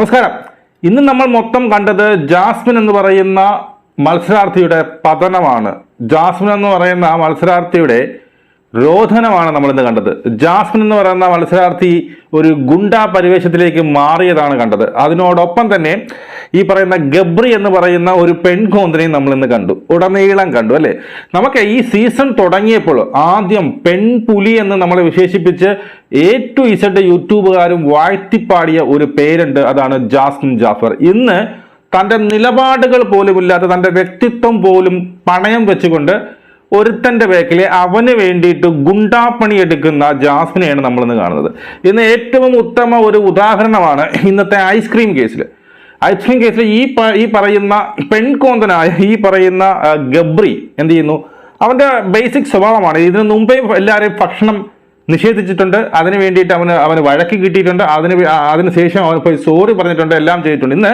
നമസ്കാരം. ഇന്ന് നമ്മൾ മൊത്തം കണ്ടത് ജാസ്മിൻ എന്ന് പറയുന്ന മത്സരാർത്ഥിയുടെ പതനമാണ്. ജാസ്മിൻ എന്ന് പറയുന്ന ആ മത്സരാർത്ഥിയുടെ രോധനമാണ് നമ്മളിന്ന് കണ്ടത്. ജാഫിൻ എന്ന് പറയുന്ന മത്സരാർത്ഥി ഒരു ഗുണ്ടാ പരിവേഷത്തിലേക്ക് മാറിയതാണ് കണ്ടത്. അതിനോടൊപ്പം തന്നെ ഈ പറയുന്ന ഗബ്രി എന്ന് പറയുന്ന ഒരു പെൺകോന്തിനെയും നമ്മൾ ഇന്ന് കണ്ടു. ഉടനീളം കണ്ടു അല്ലേ? നമുക്ക് ഈ സീസൺ തുടങ്ങിയപ്പോൾ ആദ്യം പെൺപുലി എന്ന് നമ്മളെ വിശേഷിപ്പിച്ച് എ ടു ഇസഡ് യൂട്യൂബുകാരും വാഴ്ത്തിപ്പാടിയ ഒരു പേരുണ്ട് അതാണ് ജാസ്മിൻ ജാഫർ. ഇന്ന് തന്റെ നിലപാടുകൾ പോലുമില്ലാത്ത തന്റെ വ്യക്തിത്വം പോലും പണയം വെച്ചുകൊണ്ട് ഒരുത്തന്റെ ബാക്കിലെ അവന് വേണ്ടിയിട്ട് ഗുണ്ടാപ്പണി എടുക്കുന്ന ജാസ്മിനെയാണ് നമ്മളിന്ന് കാണുന്നത്. ഇന്ന് ഏറ്റവും ഉത്തമ ഒരു ഉദാഹരണമാണ് ഇന്നത്തെ ഐസ്ക്രീം കേസിൽ ഐസ്ക്രീം കേസിൽ ഈ ഈ പറയുന്ന പെൺകോന്തനായ ഈ പറയുന്ന ഗബ്രി എന്ത് ചെയ്യുന്നു? അവന്റെ ബേസിക് സ്വഭാവമാണ്. ഇതിനു മുമ്പേ എല്ലാവരെയും ഭക്ഷണം നിഷേധിച്ചിട്ടുണ്ട്. അതിന് വേണ്ടിയിട്ട് അവന് അവന് വഴക്ക് കിട്ടിയിട്ടുണ്ട്. അതിന് അതിനുശേഷം അതിന് ശേഷം അവൻ പോയി സോറി പറഞ്ഞിട്ടുണ്ട്. എല്ലാം ചെയ്തിട്ടുണ്ട്. ഇന്ന്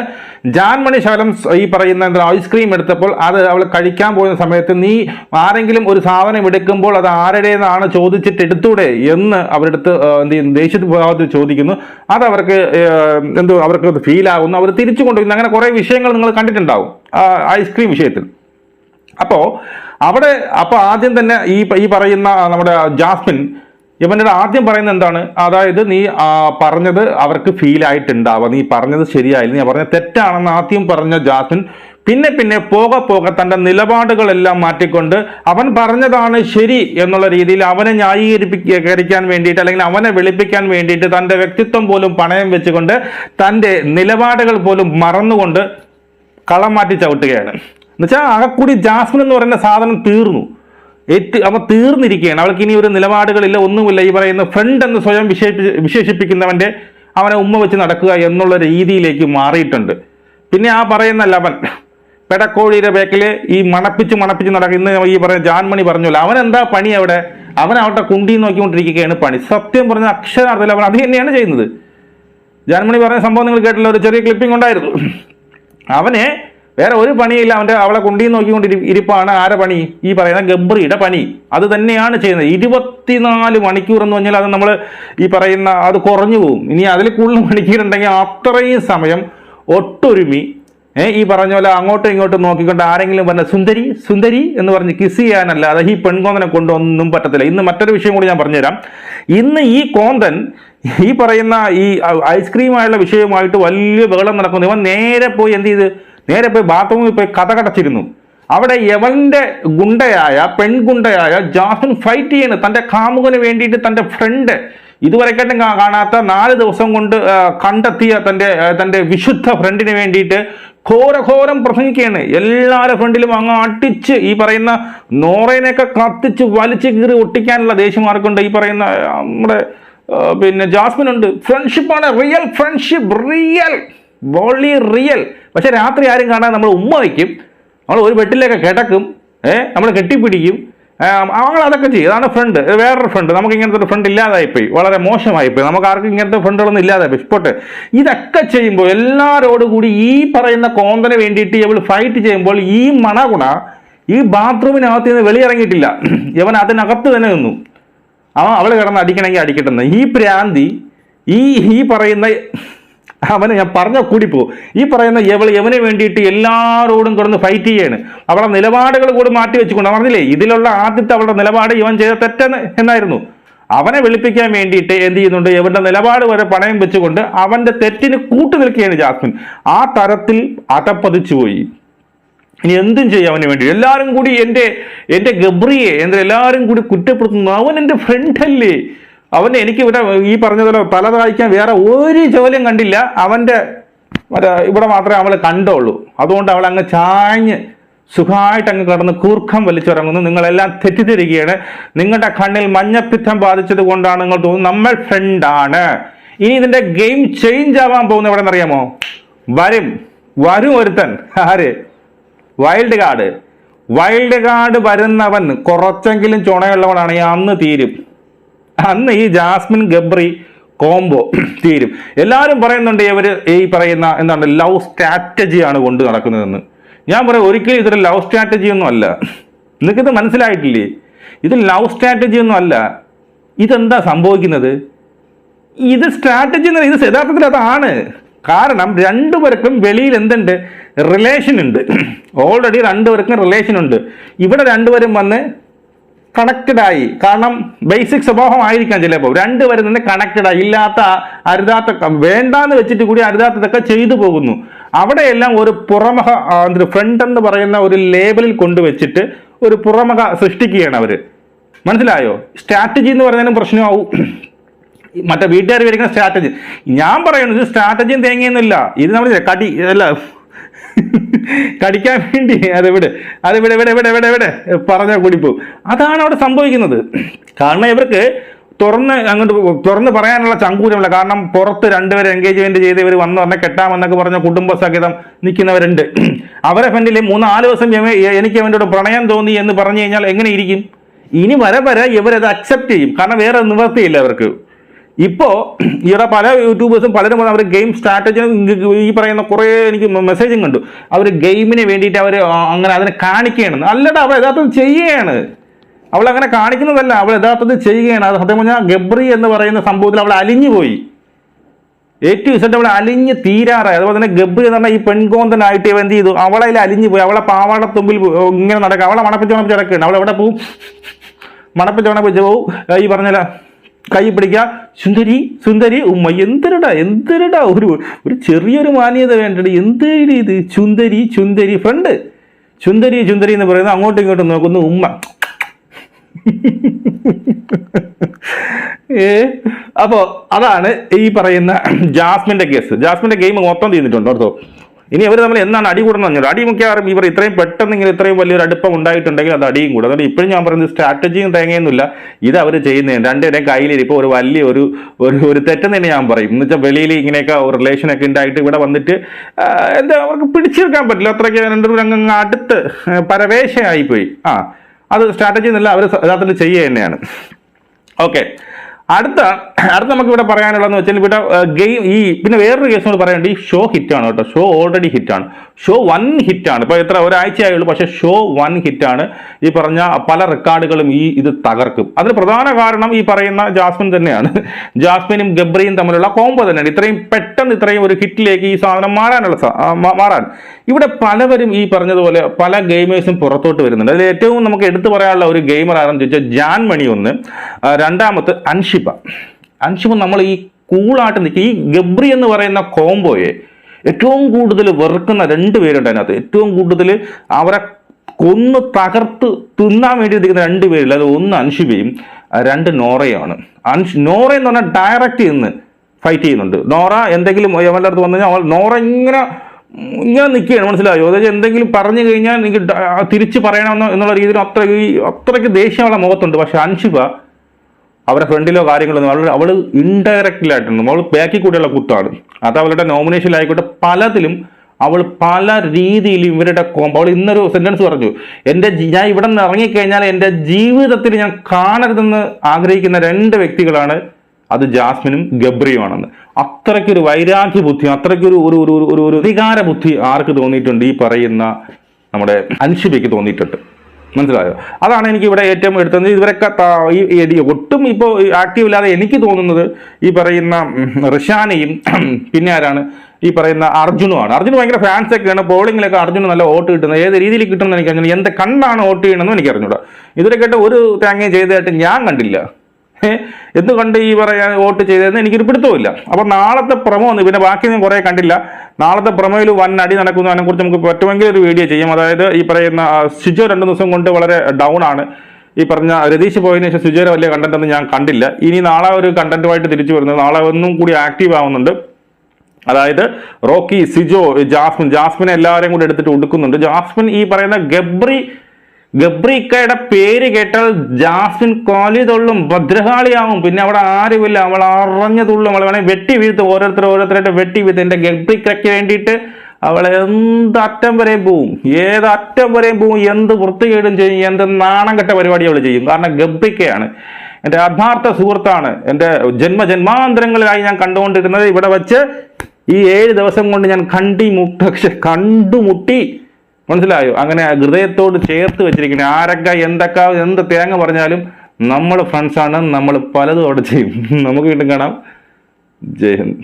ജാൻമണി ശകലം ഈ പറയുന്ന എന്താ ഐസ്ക്രീം എടുത്തപ്പോൾ അത് അവൾ കഴിക്കാൻ പോകുന്ന സമയത്ത് നീ ആരെങ്കിലും ഒരു സാധനം എടുക്കുമ്പോൾ അത് ആരുടേതാണ് ചോദിച്ചിട്ട് എടുത്തൂടെ എന്ന് അവരെടുത്ത് എന്ത് ചെയ്യുന്നു ദേഷ്യത്തിൽ ഭാവത്തിൽ ചോദിക്കുന്നു. അത് അവർക്ക് എന്തോ അവർക്ക് ഫീൽ ആകുന്നു അവർ തിരിച്ചു കൊണ്ടുവരുന്നു. അങ്ങനെ കുറേ വിഷയങ്ങൾ നിങ്ങൾ കണ്ടിട്ടുണ്ടാവും ഐസ്ക്രീം വിഷയത്തിൽ. അപ്പോൾ അവിടെ അപ്പോൾ ആദ്യം തന്നെ ഈ ഈ പറയുന്ന നമ്മുടെ ജാസ്മിൻ ഇവന്റെ ആദ്യം പറയുന്നത് എന്താണ്? അതായത് നീ പറഞ്ഞത് അവർക്ക് ഫീൽ ആയിട്ടുണ്ടാവുക നീ പറഞ്ഞത് ശരിയായില്ല. നീ പറഞ്ഞത് തെറ്റാണെന്ന് ആദ്യം പറഞ്ഞ ജാസ്മിൻ പിന്നെ പിന്നെ പോക പോക തന്റെ നിലപാടുകളെല്ലാം മാറ്റിക്കൊണ്ട് അവൻ പറഞ്ഞതാണ് ശരി എന്നുള്ള രീതിയിൽ അവനെ ന്യായീകരിപ്പിക്കാൻ വേണ്ടിയിട്ട് അല്ലെങ്കിൽ അവനെ വെളുപ്പിക്കാൻ വേണ്ടിയിട്ട് തന്റെ വ്യക്തിത്വം പോലും പണയം വെച്ചുകൊണ്ട് തന്റെ നിലപാടുകൾ പോലും മറന്നുകൊണ്ട് കളം മാറ്റി ചവിട്ടുകയാണ്. എന്നുവെച്ചാൽ ആകെക്കൂടി ജാസ്മിൻ എന്ന് പറയുന്ന സാധനം തീർന്നു. ഏറ്റ് അവ തീർന്നിരിക്കുകയാണ്. അവൾക്ക് ഇനി ഒരു നിലപാടുകളില്ല ഒന്നുമില്ല. ഈ പറയുന്ന ഫ്രണ്ട് എന്ന് സ്വയം വിശേഷി വിശേഷിപ്പിക്കുന്നവന്റെ അവനെ ഉമ്മ വെച്ച് നടക്കുക എന്നുള്ള രീതിയിലേക്ക് മാറിയിട്ടുണ്ട്. പിന്നെ ആ പറയുന്ന ലവൻ പെടക്കോഴിയുടെ ബേക്കിൽ ഈ മണപ്പിച്ച് മണപ്പിച്ച് നടക്കുന്ന ഈ പറയുന്ന ജാൻമണി പറഞ്ഞല്ലോ അവൻ എന്താ പണി അവിടെ? അവൻ അവിടെ കുണ്ടി നോക്കിക്കൊണ്ടിരിക്കുകയാണ് പണി. സത്യം പറഞ്ഞ അക്ഷരാർത്ഥത്തിൽ അവൻ അത് തന്നെയാണ് ചെയ്യുന്നത്. ജാൻമണി പറഞ്ഞ സംഭവം നിങ്ങൾ കേട്ടില്ല ഒരു ചെറിയ ക്ലിപ്പിംഗ് ഉണ്ടായിരുന്നു. അവന് വേറെ ഒരു പണിയില്ല. അവന്റെ അവളെ കുണ്ടി നോക്കിക്കൊണ്ട് ഇരി- ഇരിപ്പാണ്. ആരെ പണി? ഈ പറയുന്ന ഗബ്രിയുടെ പണി. അത് തന്നെയാണ് ചെയ്യുന്നത്. ഇരുപത്തിനാല് മണിക്കൂർ എന്ന് പറഞ്ഞാൽ അത് നമ്മൾ ഈ പറയുന്ന അത് കുറഞ്ഞു പോകും. ഇനി അതിൽ കൂടുതൽ മണിക്കൂറുണ്ടെങ്കിൽ അത്രയും സമയം ഒട്ടൊരുമി. ഈ പറഞ്ഞ പോലെ അങ്ങോട്ടും ഇങ്ങോട്ടും നോക്കിക്കൊണ്ട് ആരെങ്കിലും പറഞ്ഞ സുന്ദരി സുന്ദരി എന്ന് പറഞ്ഞ് കിസ് ചെയ്യാനല്ലാതെ ഈ പെൺകോന്തനെ കൊണ്ടൊന്നും പറ്റത്തില്ല. ഇന്ന് മറ്റൊരു വിഷയം കൂടി ഞാൻ പറഞ്ഞുതരാം. ഇന്ന് ഈ കോന്തൻ ഈ പറയുന്ന ഈ ഐസ്ക്രീമായുള്ള വിഷയവുമായിട്ട് വലിയ ബഹളം നടക്കുന്നു. ഇവൻ നേരെ പോയി എന്ത് ചെയ്ത്? നേരെ പോയി ബാത്റൂമിൽ പോയി കഥ കടച്ചിരുന്നു. അവിടെ യവന്റെ ഗുണ്ടയായ പെൺഗുണ്ടയായ ജാസുൻ ഫൈറ്റ് ചെയ്യുന്നു തന്റെ കാമുകന് വേണ്ടിയിട്ട് തന്റെ ഫ്രണ്ട് ഇതുവരെക്കാട്ടും കാണാത്ത നാല് ദിവസം കൊണ്ട് കണ്ടെത്തിയ തന്റെ തന്റെ വിശുദ്ധ ഫ്രണ്ടിന് വേണ്ടിയിട്ട് ഘോരഘോരം പ്രസംഗിക്കുകയാണ്. എല്ലാവരുടെ ഫ്രണ്ടിലും അങ്ങ് അട്ടിച്ച് ഈ പറയുന്ന നോറേനെയൊക്കെ കത്തിച്ച് വലിച്ചു കീറി ഒട്ടിക്കാനുള്ള ദേഷ്യമാർക്കുണ്ട് ഈ പറയുന്ന നമ്മുടെ പിന്നെ ജാസ്മിൻ ഉണ്ട് ഫ്രണ്ട്ഷിപ്പാണ് റിയൽ ഫ്രണ്ട്ഷിപ്പ് റിയൽ വോളി റിയൽ പക്ഷേ രാത്രി ആരും കാണാൻ നമ്മൾ ഉമ്മ വയ്ക്കും. നമ്മൾ ഒരു വെട്ടിലൊക്കെ കിടക്കും. ഏഹ് നമ്മൾ കെട്ടിപ്പിടിക്കും. അവങ്ങൾ അതൊക്കെ ചെയ്യും. അതാണ് ഫ്രണ്ട് വേറൊരു ഫ്രണ്ട് നമുക്ക് ഇങ്ങനത്തെ ഒരു ഫ്രണ്ട് ഇല്ലാതായിപ്പോയി. വളരെ മോശമായിപ്പോയി. നമുക്ക് ആർക്കും ഇങ്ങനത്തെ ഫ്രണ്ടുകളൊന്നും ഇല്ലാതായിപ്പോയി. പോട്ടെ ഇതൊക്കെ ചെയ്യുമ്പോൾ എല്ലാവരോടും കൂടി ഈ പറയുന്ന കോന്തന് വേണ്ടിയിട്ട് ഇവൾ ഫൈറ്റ് ചെയ്യുമ്പോൾ ഈ മണകുണ ഈ ബാത്റൂമിനകത്ത് നിന്ന് വെളിയിറങ്ങിയിട്ടില്ല. ഇവൻ അതിനകത്ത് തന്നെ നിന്നു. അവൻ അവൾ കിടന്ന് അടിക്കണമെങ്കിൽ അടിക്കട്ടെന്ന്. ഈ പ്രാന്തി ഈ ഈ പറയുന്ന അവന് ഞാൻ പറഞ്ഞ കൂടിപ്പോ. ഈ പറയുന്ന യവൾ യവനെ വേണ്ടിയിട്ട് എല്ലാവരോടും കിടന്ന് ഫൈറ്റ് ചെയ്യാണ്. അവളെ നിലപാടുകൾ കൂടി മാറ്റി വെച്ചുകൊണ്ട് പറഞ്ഞില്ലേ ഇതിലുള്ള ആദ്യത്തെ അവളുടെ നിലപാട് ഇവൻ ചെയ്ത തെറ്റെന്ന് എന്നായിരുന്നു. അവനെ വെളുപ്പിക്കാൻ വേണ്ടിയിട്ട് എന്ത് ചെയ്യുന്നുണ്ട്? ഇവന്റെ നിലപാട് വരെ പണയം വെച്ചുകൊണ്ട് അവന്റെ തെറ്റിന് കൂട്ടു നിൽക്കുകയാണ് ജാസ്മിൻ. ആ തരത്തിൽ അതപ്പതിച്ചു പോയി. ഇനി എന്തും ചെയ്യും അവന് വേണ്ടി. എല്ലാവരും കൂടി എന്റെ എന്റെ ഗബ്രിയെ എന്റെ എല്ലാവരും കൂടി കുറ്റപ്പെടുത്തുന്നു. അവൻ എന്റെ ഫ്രണ്ട് അവന് എനിക്ക് ഇവിടെ ഈ പറഞ്ഞതുപോലെ പല വായിക്കാൻ വേറെ ഒരു ജോലിയും കണ്ടില്ല. അവന്റെ മറ്റേ ഇവിടെ മാത്രമേ അവൾ കണ്ടുള്ളൂ. അതുകൊണ്ട് അവൾ അങ്ങ് ചാഞ്ഞ് സുഖമായിട്ട് അങ്ങ് കടന്ന് കൂർക്കം വലിച്ചിറങ്ങുന്നു. നിങ്ങളെല്ലാം തെറ്റിദ്ധരിക്കുകയാണ്. നിങ്ങളുടെ കണ്ണിൽ മഞ്ഞപ്പിത്തം ബാധിച്ചത് കൊണ്ടാണ് നിങ്ങൾ തോന്നുന്നത് നമ്മൾ ഫ്രണ്ടാണ് ഇനി ഇതിന്റെ ഗെയിം ചേഞ്ച് ആവാൻ പോകുന്ന എവിടെ അറിയാമോ വരും. വരും ഒരുത്തൻ. ആര്? വൈൽഡ് കാർഡ് വൈൽഡ് കാർഡ് വരുന്നവൻ കുറച്ചെങ്കിലും ചുണയുള്ളവനാണെങ്കിൽ അന്ന് തീരും. അന്ന് ഈ ജാസ്മിൻ ഗബ്രി കോംബോ തീരും. എല്ലാവരും പറയുന്നുണ്ട് ഇവർ ഈ പറയുന്ന എന്താണ് ലവ് സ്ട്രാറ്റജിയാണ് കൊണ്ട് നടക്കുന്നതെന്ന്. ഞാൻ പറയാം ഒരിക്കലും ഇതൊരു ലവ് സ്ട്രാറ്റജി ഒന്നും അല്ല. നിങ്ങൾക്കിത് മനസ്സിലായിട്ടില്ലേ? ഇത് ലവ് സ്ട്രാറ്റജി ഒന്നും അല്ല. ഇതെന്താ സംഭവിക്കുന്നത്? ഇത് സ്ട്രാറ്റജി എന്ന് ഇത് യഥാർത്ഥത്തിൽ അതാണ്. കാരണം രണ്ടുപേർക്കും വെളിയിൽ എന്തുണ്ട്? റിലേഷൻ ഉണ്ട്. ഓൾറെഡി രണ്ടുപേർക്കും റിലേഷൻ ഉണ്ട്. ഇവിടെ രണ്ടുപേരും വന്ന് കണക്റ്റഡ് ആയി. കാരണം ബേസിക് സ്വഭാവം ആയിരിക്കാം ചിലപ്പോൾ വരെ തന്നെ കണക്റ്റഡ് ആയി. ഇല്ലാത്ത അരുതാത്ത വേണ്ടാന്ന് വെച്ചിട്ട് കൂടി അരുതാത്തതൊക്കെ ചെയ്തു പോകുന്നു. അവിടെയെല്ലാം ഒരു പുറമുഖ ഫ്രണ്ട് എന്ന് പറയുന്ന ഒരു ലേബലിൽ കൊണ്ടുവച്ചിട്ട് ഒരു പുറമുഖ സൃഷ്ടിക്കുകയാണ് അവർ. മനസ്സിലായോ? സ്ട്രാറ്റജി എന്ന് പറയുന്നതിനും പ്രശ്നമാവും. മറ്റേ വീട്ടുകാർ വിചാരിക്കുന്ന സ്ട്രാറ്റജി ഞാൻ പറയുന്നത് സ്ട്രാറ്റജിയും തേങ്ങയൊന്നുമില്ല. ഇത് നമ്മൾ കടി അല്ല കടിക്കാൻ വേണ്ടി. അതെവിടെ അതെവിടെ എവിടെ എവിടെ എവിടെ എവിടെ പറഞ്ഞാൽ പോകും. അതാണ് അവിടെ സംഭവിക്കുന്നത്. കാരണം ഇവർക്ക് തുറന്ന് അങ്ങോട്ട് തുറന്ന് പറയാനുള്ള ചങ്കൂരമില്ല. കാരണം പുറത്ത് രണ്ടുപേരെ എൻഗേജ്മെന്റ് ചെയ്ത് ഇവർ വന്ന് പറഞ്ഞാൽ കെട്ടാമെന്നൊക്കെ പറഞ്ഞ കുടുംബസഹിതം നിൽക്കുന്നവരുണ്ട്. അവരെ ഫ്രണ്ടിൽ മൂന്ന് നാല് ദിവസം എനിക്ക് അവന്റെ പ്രണയം തോന്നി എന്ന് പറഞ്ഞു കഴിഞ്ഞാൽ എങ്ങനെ ഇരിക്കും? ഇനി വരെ വരെ ഇവരത് അക്സെപ്റ്റ് ചെയ്യും. കാരണം വേറെ നിവർത്തിയില്ല അവർക്ക്. ഇപ്പോ ഇവിടെ പല യൂട്യൂബേഴ്സും പലരും അവർ ഗെയിം സ്ട്രാറ്റജി ഈ പറയുന്ന കുറേ എനിക്ക് മെസ്സേജും കണ്ടു. അവർ ഗെയിമിന് വേണ്ടിയിട്ട് അവർ അങ്ങനെ അതിനെ കാണിക്കുകയാണ്. അല്ലടാ അവൾ യഥാർത്ഥത്തിൽ ചെയ്യുകയാണ്. അവൾ അങ്ങനെ കാണിക്കുന്നതല്ല അവൾ യഥാർത്ഥത്തിൽ ചെയ്യുകയാണ്. അത് സത്യം പറഞ്ഞാൽ ഗബ്രി എന്ന് പറയുന്ന സംഭവത്തിൽ അവൾ അലിഞ്ഞു പോയി. ഏറ്റവും ഇസറ്റ് അവൾ അലിഞ്ഞ് തീരാറായി. അതുപോലെ തന്നെ ഗബ്രി എന്ന് പറഞ്ഞാൽ ഈ പെൺകോന്തനായിട്ട് ഇവ എന്ത് ചെയ്തു? അവളെ അലിഞ്ഞു പോയി. അവളെ പാവാട തുമ്പിൽ ഇങ്ങനെ നടക്കുക. അവളെ മണപ്പിച്ച് മണപ്പിച്ച് നടക്കുകയാണ്. അവൾ എവിടെ പോവും? മണപ്പിച്ച് മണപ്പിച്ച് പോവും. ഈ പറഞ്ഞല്ല കൈ പിടിക്കുക. സുന്ദരി സുന്ദരി ഉമ്മ എന്തിരടാ എന്തിരടാ ഒരു ഒരു ചെറിയൊരു മാന്യത വേണ്ടത് എന്തിരി ഇത്? ചുന്ദരി ചുന്ദരി ഫ്രണ്ട് ചുന്ദരി ചുന്ദരി എന്ന് പറയുന്നത് അങ്ങോട്ടും ഇങ്ങോട്ടും നോക്കുന്നു ഉമ്മ. ഏ അപ്പോൾ അതാണ് ഈ പറയുന്ന ജാസ്മിന്റെ കേസ് ജാസ്മിന്റെ ഗെയിം മൊത്തം തീർന്നിട്ടുണ്ട് ഓർത്തോ? ഇനി അവർ തമ്മിൽ എന്നാണ് അടി കൂടണം പറഞ്ഞത് അടി മുഖ്യമാറും ഇവർ ഇത്രയും പെട്ടെന്ന് ഇങ്ങനെ ഇത്രയും വലിയൊരു അടുപ്പം ഉണ്ടായിട്ടുണ്ടെങ്കിൽ അത് അടിയും കൂടും. അതുകൊണ്ട് ഇപ്പോഴും ഞാൻ പറയുന്നത് സ്ട്രാറ്റജിയും തേങ്ങയൊന്നുമില്ല. ഇത് അവർ ചെയ്യുന്നതിന് രണ്ടുപേരും കയ്യിലിരിപ്പോൾ ഒരു വലിയ ഒരു ഒരു ഒരു തെറ്റെന്ന് തന്നെ ഞാൻ പറയും. എന്ന് വെച്ചാൽ വെളിയിൽ ഇങ്ങനെയൊക്കെ ഒരു റിലേഷനൊക്കെ ഉണ്ടായിട്ട് ഇവിടെ വന്നിട്ട് എന്താ അവർക്ക് പിടിച്ചെടുക്കാൻ പറ്റില്ല. അത്രയ്ക്ക് രണ്ടുപേരും അങ്ങ് അടുത്ത് പരവേശയായിപ്പോയി. ആ അത് സ്ട്രാറ്റജി എന്നല്ല അവർ യഥാർത്ഥത്തിൽ ചെയ്യുക തന്നെയാണ്. ഓക്കെ അടുത്ത അടുത്ത നമുക്ക് ഇവിടെ പറയാനുള്ളതെന്ന് വെച്ചാൽ ഇവിടെ ഗെയിം ഈ പിന്നെ വേറൊരു കേസ് കൂടി പറയാനുണ്ട് ഈ ഷോ ഹിറ്റാണ് കേട്ടോ. ഷോ ഓൾറെഡി ഹിറ്റാണ് ഷോ വൺ ഹിറ്റാണ്. ഇപ്പോൾ എത്ര ഒരാഴ്ചയായുള്ളൂ പക്ഷേ ഷോ വൺ ഹിറ്റാണ്. ഈ പറഞ്ഞ പല റെക്കോർഡുകളും ഈ ഇത് തകർക്കും. അതിന് പ്രധാന കാരണം ഈ പറയുന്ന ജാസ്മിൻ തന്നെയാണ്. ജാസ്മിനും ഗബ്രിയും തമ്മിലുള്ള കോംബോ തന്നെയാണ്. ഇത്രയും പെട്ടെന്ന് ഇത്രയും ഒരു ഹിറ്റിലേക്ക് ഈ സാധനം മാറാനുള്ള മാറാൻ. ഇവിടെ പലവരും ഈ പറഞ്ഞതുപോലെ പല ഗെയിമേഴ്സും പുറത്തോട്ട് വരുന്നുണ്ട്. അതിൽ ഏറ്റവും നമുക്ക് എടുത്തു പറയാനുള്ള ഒരു ഗെയിമർ ആണെന്ന് ചോദിച്ചാൽ ജാൻ മണി ഒന്ന് രണ്ടാമത്ത് രണ്ടാമത്തെ അൻഷിബ. അൻഷിബ നമ്മൾ ഈ കൂളായിട്ട് നിൽക്കുക ഈ ഗബ്രി എന്ന് പറയുന്ന കോംബോയെ ഏറ്റവും കൂടുതൽ വെറുക്കുന്ന രണ്ട് പേരുണ്ട് അതിനകത്ത്. ഏറ്റവും കൂടുതൽ അവരെ കൊന്ന് തകർത്ത് തിന്നാൻ വേണ്ടി നിൽക്കുന്ന രണ്ട് പേരിൽ അത് ഒന്ന് അൻഷിബയും രണ്ട് നോറയുമാണ് അൻഷ് നോറ എന്ന് പറഞ്ഞാൽ ഡയറക്റ്റ് നിന്ന് ഫൈറ്റ് ചെയ്യുന്നുണ്ട്. നോറ എന്തെങ്കിലും അവന്റെ അടുത്ത് വന്നു കഴിഞ്ഞാൽ നോറ ഇങ്ങനെ ഇങ്ങനെ നിൽക്കുകയാണ്. മനസ്സിലായോ? അതായത് എന്തെങ്കിലും പറഞ്ഞു കഴിഞ്ഞാൽ ആ തിരിച്ച് പറയണമെന്ന് എന്നുള്ള രീതിയിൽ അത്ര അത്രയ്ക്ക് ദേഷ്യമുള്ള മുഖത്തുണ്ട്. പക്ഷേ അൻഷിബ അവരുടെ ഫ്രണ്ടിലോ കാര്യങ്ങളൊന്നും അവൾ അവൾ ഇൻഡയറക്റ്റിലായിട്ടുണ്ട് അവൾ ബാക്കി കൂടിയുള്ള കുത്താണ്. അത് അവളുടെ നോമിനേഷനിലായിക്കോട്ടെ പലതിലും അവൾ പല രീതിയിൽ ഇവരുടെ കോമ്പ അവൾ ഇന്നൊരു സെന്റൻസ് പറഞ്ഞു. എന്റെ ഞാൻ ഇവിടെ നിന്ന് ഇറങ്ങിക്കഴിഞ്ഞാൽ എന്റെ ജീവിതത്തിൽ ഞാൻ കാണരുതെന്ന് ആഗ്രഹിക്കുന്ന രണ്ട് വ്യക്തികളാണ് അത് ജാസ്മിനും ഗബ്രിയുമാണെന്ന്. അത്രയ്ക്കൊരു വൈരാഗ്യ ബുദ്ധി അത്രയ്ക്കൊരു ഒരു ഒരു- ഒരു ഒരു അധികാര ബുദ്ധി ആർക്ക് തോന്നിയിട്ടുണ്ട് ഈ പറയുന്ന നമ്മുടെ അൻഷിബയ്ക്ക് തോന്നിയിട്ടുണ്ട്. മനസ്സിലായോ? അതാണ് എനിക്ക് ഇവിടെ ഏറ്റവും എടുത്തത്. ഇവരൊക്കെ ഈ ഒട്ടും ഇപ്പോൾ ആക്റ്റീവ് ഇല്ലാതെ എനിക്ക് തോന്നുന്നത് ഈ പറയുന്ന റിഷാനയും പിന്നെ ആരാണ്? ഈ പറയുന്ന അർജുനുമാണ്. അർജുന് ഭയങ്കര ഫാൻസ് ഒക്കെയാണ്. പോളിങ്ങിലൊക്കെ അർജുന് നല്ല വോട്ട് കിട്ടുന്നത്. ഏത് രീതിയിൽ കിട്ടുമെന്ന് എനിക്ക് അറിഞ്ഞില്ല എന്ത് കണ്ടാണ് വോട്ട് ചെയ്യണമെന്ന് എനിക്ക് അറിഞ്ഞൂടാ ഇതുവരെ കേട്ട് ഒരു തേങ്ങയും ചെയ്തതായിട്ട് ഞാൻ കണ്ടില്ല. എന്തുകൊണ്ട് ഈ പറയാൻ വോട്ട് ചെയ്തതെന്ന് എനിക്കൊരു പിടുത്തമില്ല അപ്പോൾ നാളത്തെ പ്രമോ ഒന്ന് പിന്നെ ബാക്കി ഞാൻ കുറെ കണ്ടില്ല. നാളത്തെ പ്രമോയിൽ വൻ അടി നടക്കുന്നു. അതിനെക്കുറിച്ച് നമുക്ക് പറ്റുമെങ്കിൽ ഒരു വീഡിയോ ചെയ്യും. അതായത് ഈ പറയുന്ന സിജോ രണ്ട് ദിവസം കൊണ്ട് വളരെ ഡൗൺ ആണ്. ഈ പറഞ്ഞ രതീഷ് പോയതിന് ശേഷം സുജയുടെ വലിയ കണ്ടന്റ് ഒന്നും ഞാൻ കണ്ടില്ല. ഇനി നാളെ ഒരു കണ്ടന്റുമായിട്ട് തിരിച്ചു വരുന്നത് നാളെ ഒന്നും കൂടി ആക്റ്റീവ് ആവുന്നുണ്ട്. അതായത് റോക്കി സിജോ ജാസ്മിൻ ജാസ്മിൻ എല്ലാവരെയും കൂടി എടുത്തിട്ട് ഒടുക്കുന്നുണ്ട്. ജാസ്മിൻ ഈ പറയുന്ന ഗബ്രി ഗബ്രിക്കയുടെ പേര് കേട്ടാൽ ജാസ്മിൻ കോലി തൊള്ളും ഭദ്രകാളിയാവും. പിന്നെ അവിടെ ആരുമില്ല. അവൾ അറിഞ്ഞു തുള്ളും. അവളെ വേണമെങ്കിൽ വെട്ടി വീഴ്ത്ത്. ഓരോരുത്തർ ഓരോരുത്തരായിട്ട് വെട്ടി വീഴ്ത്ത്. എന്റെ ഗബ്രിക്കയ്ക്ക് വേണ്ടിയിട്ട് അവൾ എന്ത് അറ്റം വരെയും പോവും. ഏത് അറ്റം വരെയും പോവും. എന്ത് വൃത്തികേടും ചെയ്യും. എന്ത് നാണം കെട്ട പരിപാടി അവൾ ചെയ്യും. കാരണം ഗബ്രിക്കയാണ്. എന്റെ ആത്മാർത്ഥ സുഹൃത്താണ്. എന്റെ ജന്മജന്മാന്തരങ്ങളിലായി ഞാൻ കണ്ടുകൊണ്ടിരുന്നത് ഇവിടെ വെച്ച് ഈ ഏഴ് ദിവസം കൊണ്ട് ഞാൻ കണ്ടി മുട്ട കണ്ടുമുട്ടി. മനസ്സിലായോ? അങ്ങനെ ഹൃദയത്തോട് ചേർത്ത് വെച്ചിരിക്കുന്ന ആരൊക്കെ എന്തൊക്കെ എന്ത് തേങ്ങ പറഞ്ഞാലും നമ്മൾ ഫ്രണ്ട്സാണ് നമ്മൾ പലതും അവിടെ ചെയ്യും. നമുക്ക് വീണ്ടും കാണാം. ജയ് ഹിന്ദ്.